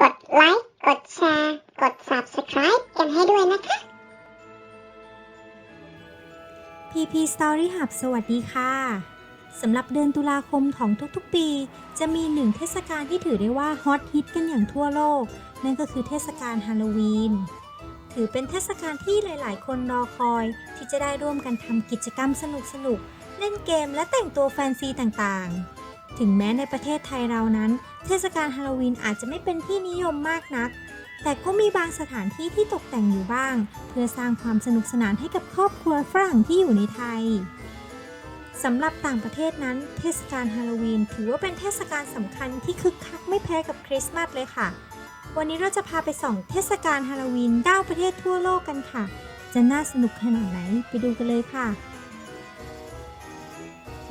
กดไลค์ กดแชร์ กด Subscribe กันให้ด้วยนะคะ PP Story Hub สวัสดีค่ะสำหรับเดือนตุลาคมของทุกๆปี จะมีหนึ่งเทศกาลที่ถือได้ว่าฮอตฮิตกันอย่างทั่วโลก นั่นก็คือเทศกาลฮาโลวีน ถือเป็นเทศกาลที่หลายๆ คนรอคอย ที่จะได้ร่วมกันทำกิจกรรมสนุกๆ เล่นเกมและแต่งตัวแฟนซีต่างๆ ถึงแม้ในประเทศไทยเรานั้น เทศกาลฮาโลวีนอาจจะไม่เป็นที่นิยมมากนัก แต่ก็มีบางสถานที่ที่ตกแต่งอยู่บ้าง เพื่อสร้างความสนุกสนานให้กับครอบครัวฝรั่งที่อยู่ในไทยสำหรับต่างประเทศนั้น เทศกาลฮาโลวีนถือว่าเป็นเทศกาลสำคัญที่คึกคักไม่แพ้กับคริสต์มาสเลยค่ะ วันนี้เราจะพาไปส่องเทศกาลฮาโลวีน9ประเทศทั่วโลกกันค่ะ จะน่าสนุกขนาดไหนไปดูกันเลยค่ะ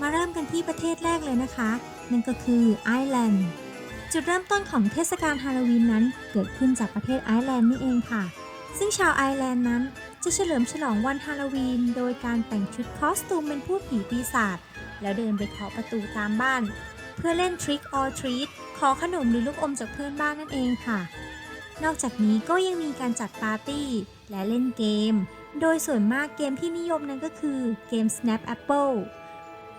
มาเริ่มกันที่ประเทศแรกเลยนะคะ นั่นก็คือไอร์แลนด์จุดเริ่มต้นของเทศกาลฮาโลวีนนั้นเกิดขึ้นจากประเทศไอร์แลนด์นี่เองค่ะ ซึ่งชาวไอร์แลนด์นั้นจะเฉลิมฉลองวันฮาโลวีน โดยการแต่งชุดคอสตูมเป็นผู้ผีปีศาจแล้วเดินไปเคาะประตูตามบ้าน เพื่อเล่น Trick or Treat ขอขนมหรือลูกอมจากเพื่อนบ้านนั่นเองค่ะ นอกจากนี้ก็ยังมีการจัดปาร์ตี้ และเล่นเกม โดยส่วนมากเกมที่นิยมนั้นก็คือเกม Snap Apple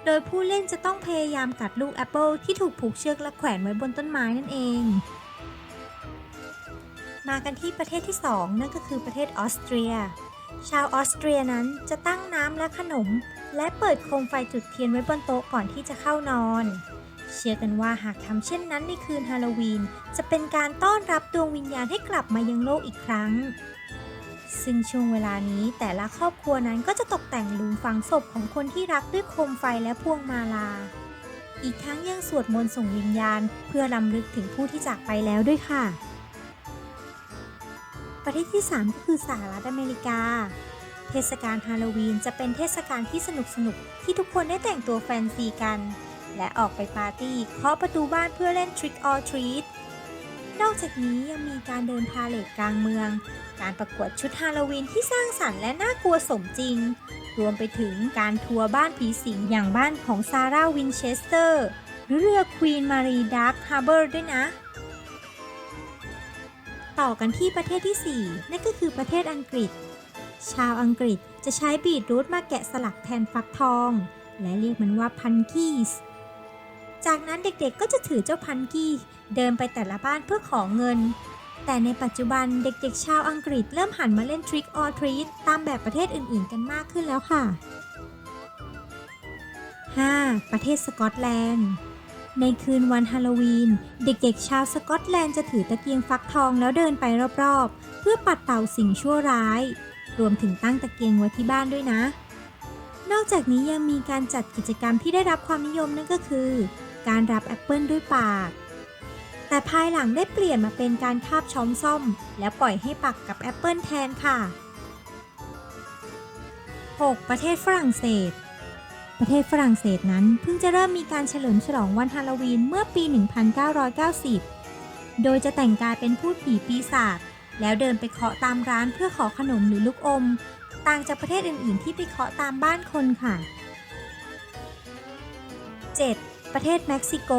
โดยผู้เล่นจะต้องพยายามกัดลูกแอปเปิลที่ถูกผูกเชือกและแขวนไว้บนต้นไม้นั่นเอง มากันที่ประเทศที่ 2 นั่นก็คือประเทศออสเตรีย ชาวออสเตรียนั้นจะตั้งน้ำและขนม และเปิดโคมไฟจุดเทียนไว้บนโต๊ะก่อนที่จะเข้านอน เชื่อกันว่าหากทำเช่นนั้นในคืนฮาโลวีน จะเป็นการต้อนรับดวงวิญญาณให้กลับมายังโลกอีกครั้ง ซึ่งช่วงเวลานี้แต่ละครอบครัวนั้นก็จะตกแต่งหลุมฝังศพของคนที่รักด้วยโคมไฟและพวงมาลา อีกทั้งยังสวดมนต์ส่งวิญญาณ เพื่อรำลึกถึงผู้ที่จากไปแล้วด้วยค่ะ ประเทศที่ 3 ก็คือสหรัฐอเมริกา เทศกาลฮาโลวีนจะเป็นเทศกาลที่สนุกสนุกที่ทุกคนได้แต่งตัวแฟนซีกัน และออกไปปาร์ตี้เคาะประตูบ้านเพื่อเล่น Trick or Treat นอกจากนี้ยังมีการเดินพาเลทกลางเมือง การประกวดชุดฮาโลวีนที่สร้างสรรค์และน่ากลัวสมจริง รวมไปถึงการทัวร์บ้านผีสิงอย่างบ้านของซาร่าวินเชสเตอร์ หรือเรือควีนมารีดาร์คฮาร์เบอร์ด้วยนะ ต่อกันที่ประเทศที่ 4 นั่นก็คือประเทศอังกฤษ ชาวอังกฤษจะใช้บีทรูทมาแกะสลักแทนฟักทอง และเรียกมันว่าพันคีส จากนั้นเด็กๆก็จะถือเจ้าพันกี้เดินไปแต่ละบ้านเพื่อขอเงิน แต่ในปัจจุบันเด็กๆ ชาวอังกฤษเริ่มหันมาเล่น Trick or Treat ตามแบบประเทศอื่นๆ กันมากขึ้นแล้วค่ะ 5. ประเทศสกอตแลนด์ ในคืนวันฮาโลวีน เด็กๆ ชาวสกอตแลนด์จะถือตะเกียงฟักทองแล้วเดินไปรอบๆ เพื่อปัดเป่าสิ่งชั่วร้าย รวมถึงตั้งตะเกียงไว้ที่บ้านด้วยนะนอกจากนี้ยังมีการจัดกิจกรรมที่ได้รับความนิยมนั่นก็คือ การรับแอปเปิลด้วยปาก แต่ภายหลังได้เปลี่ยนมาเป็นการคาบช้อมซ่อม แล้วปล่อยให้ปักกับแอปเปิลแทนค่ะ 6. ประเทศฝรั่งเศส ประเทศฝรั่งเศสนั้นเพิ่งจะเริ่มมีการเฉลิมฉลองวันฮาโลวีนเมื่อปี 1990 โดยจะแต่งกายเป็นผู้ผีปีศาจแล้วเดินไปเคาะตามร้านเพื่อขอขนมหรือลูกอม ต่างจากประเทศอื่น ๆ ที่ไปเคาะตามบ้านคนค่ะ 7. ประเทศเม็กซิโก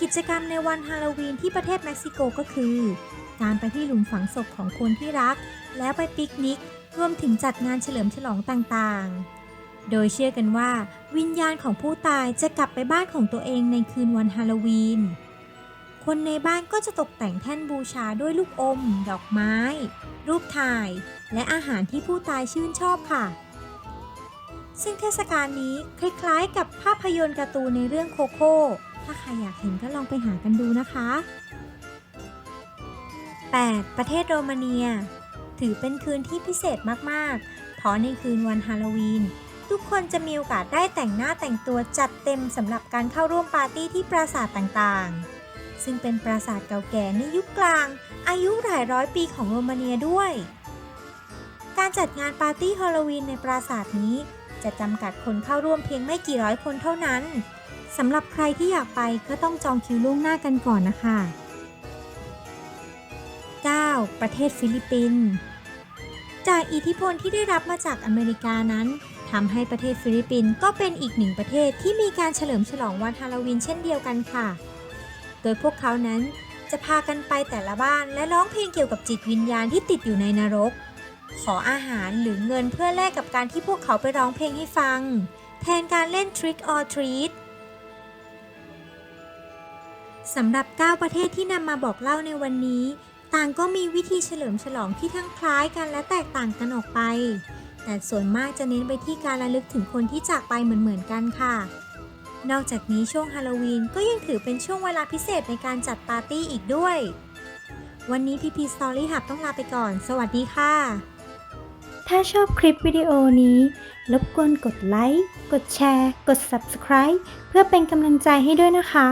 กิจกรรมในวันฮาโลวีนที่ประเทศเม็กซิโกก็คือ การไปที่หลุมฝังศพของคนที่รัก แล้วไปปิกนิก รวมถึงจัดงานเฉลิมฉลองต่างๆ โดยเชื่อกันว่า วิญญาณของผู้ตายจะกลับไปบ้านของตัวเองในคืนวันฮาโลวีน คนในบ้านก็จะตกแต่งแท่นบูชาด้วยลูกอม ดอกไม้ รูปถ่าย และอาหารที่ผู้ตายชื่นชอบค่ะ ซึ่งเทศกาลนี้คล้ายๆ กับภาพยนตร์การ์ตูนในเรื่องโคโค่ถ้าใครอยากเห็นก็ลองไปหากันดูนะคะ 8. ประเทศโรมาเนีย ถือเป็นคืนที่พิเศษมากๆ เพราะในคืนวันฮาโลวีน ทุกคนจะมีโอกาสได้แต่งหน้าแต่งตัวจัดเต็มสำหรับการเข้าร่วมปาร์ตี้ที่ปราสาทต่างๆ ซึ่งเป็นปราสาทเก่าแก่ในยุคกลาง อายุหลายร้อยปีของโรมาเนียด้วย การจัดงานปาร์ตี้ฮาโลวีนในปราสาทนี้ จะจำกัดคนเข้าร่วมเพียงไม่กี่ร้อยคนเท่านั้นสำหรับใครที่อยากไปก็ต้องจองคิวล่วงหน้ากันก่อนนะคะ 9. ประเทศฟิลิปปินส์จากอิทธิพลที่ได้รับมาจากอเมริกานั้นทำให้ประเทศฟิลิปปินส์ก็เป็นอีกหนึ่งประเทศที่มีการเฉลิมฉลองวันฮาโลวีนเช่นเดียวกันค่ะ โดยพวกเขานั้นจะพากันไปแต่ละบ้านและร้องเพลงเกี่ยวกับจิตวิญญาณที่ติดอยู่ในนรก ขออาหารหรือเงินเพื่อแลกกับการที่พวกเขาไปร้องเพลงให้ฟัง แทนการเล่น Trick or Treat สำหรับ 9 ประเทศที่นำมาบอกเล่าในวันนี้ ต่างก็มีวิธีเฉลิมฉลองที่ทั้งคล้ายกันและแตกต่างกันออกไป แต่ส่วนมากจะเน้นไปที่การระลึกถึงคนที่จากไปเหมือนๆกันค่ะ นอกจากนี้ช่วงฮาโลวีนก็ยังถือเป็นช่วงเวลาพิเศษในการจัดปาร์ตี้อีกด้วย วันนี้พีพีสตอรี่หับต้องลาไปก่อน สวัสดีค่ะ ถ้าชอบคลิปวิดีโอนี้ รบกวนกดไลค์ กดแชร์ กด Subscribe เพื่อเป็นกำลังใจให้ด้วยนะคะ